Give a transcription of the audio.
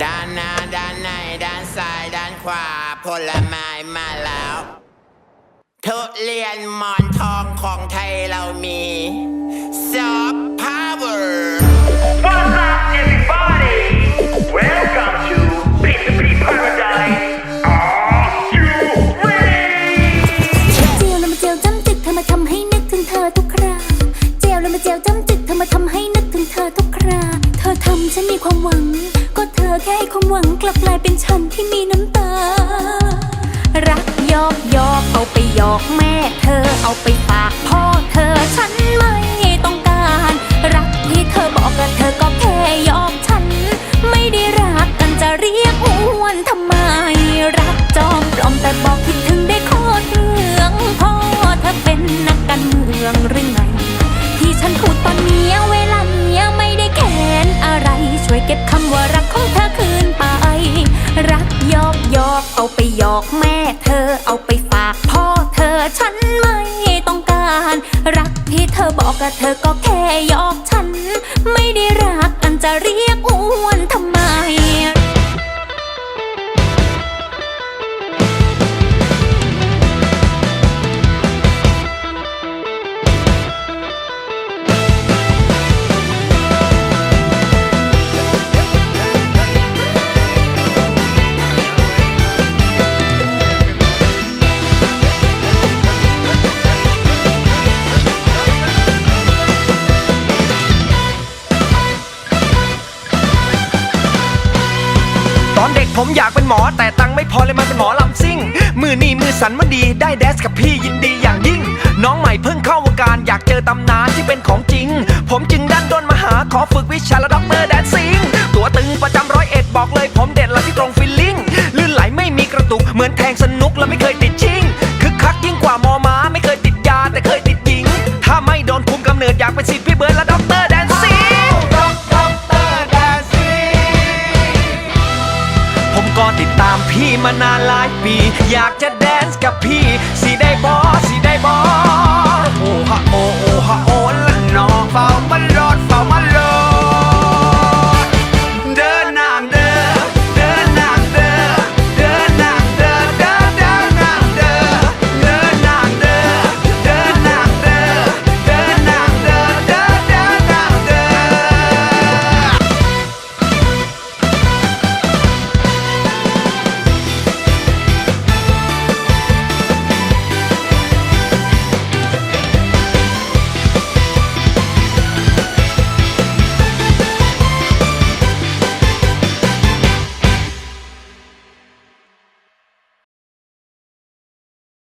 ด้านหน้าด้านในด้านซ้ายด้านขวาผลไม้มาแล้วทุเรียนหมอนทองของไทยเรามีซอฟต์พาวเวอร์ What's up everybody Welcome to Pizza p Paradise Are you ready เจลมาเจีจ้ำจึกเธอมาทำให้นึกถึงเธอทุกคราเจลมาเจีจ้ำจึกเธอมาทำให้นึกถึงเธอทุกครา เธอทำฉันมีความหวัง ก็เธอแค่ให้ความหวังกลับกลายเป็นฉันที่มีน้ำตา รักยอกยอกเอาไปหยอกแม่เธอเอาไปฝากพ่อเธอฉันไม่ต้องการ รักที่เธอบอกกับเธอก็แค่หยอกฉัน ไม่ได้รักกันจะเรียกอ้วนทำไม รักจอมปลอมแต่บอกคิดถึงได้โคตรเรื่องพ่อเธอเป็นนักการเมืองหรือไงที่ฉันพูดตอนนี้ ช่วยเก็บคำว่ารักของเธอคืนไป รักยอกยอกเอาไปหยอกแม่เธอ เอาไปฝากพ่อเธอ ฉันไม่ต้องการ รักที่เธอบอกกับเธอก็แค่หยอกฉัน ไม่ได้รักกันจะเรียกอ้วนทำไม ผมอยากเป็นหมอ แต่ตังไม่พอเลยมาเป็นหมอลำซิ่ง มือนี่มือสันมันดี ได้แดสกับพี่ยินดีอย่างยิ่ง น้องใหม่เพิ่งเข้าวงการอยากเจอตำนานที่เป็นของจริง ผมจึงดันดนมาหาขอฝึกวิชาและด็อกเตอร์แดนซิงตัวตึงประจำร้อยเอ็ดบอกเลยผม มานานหลายปี อยากจะแดนซ์กับพี่ สิได้บอ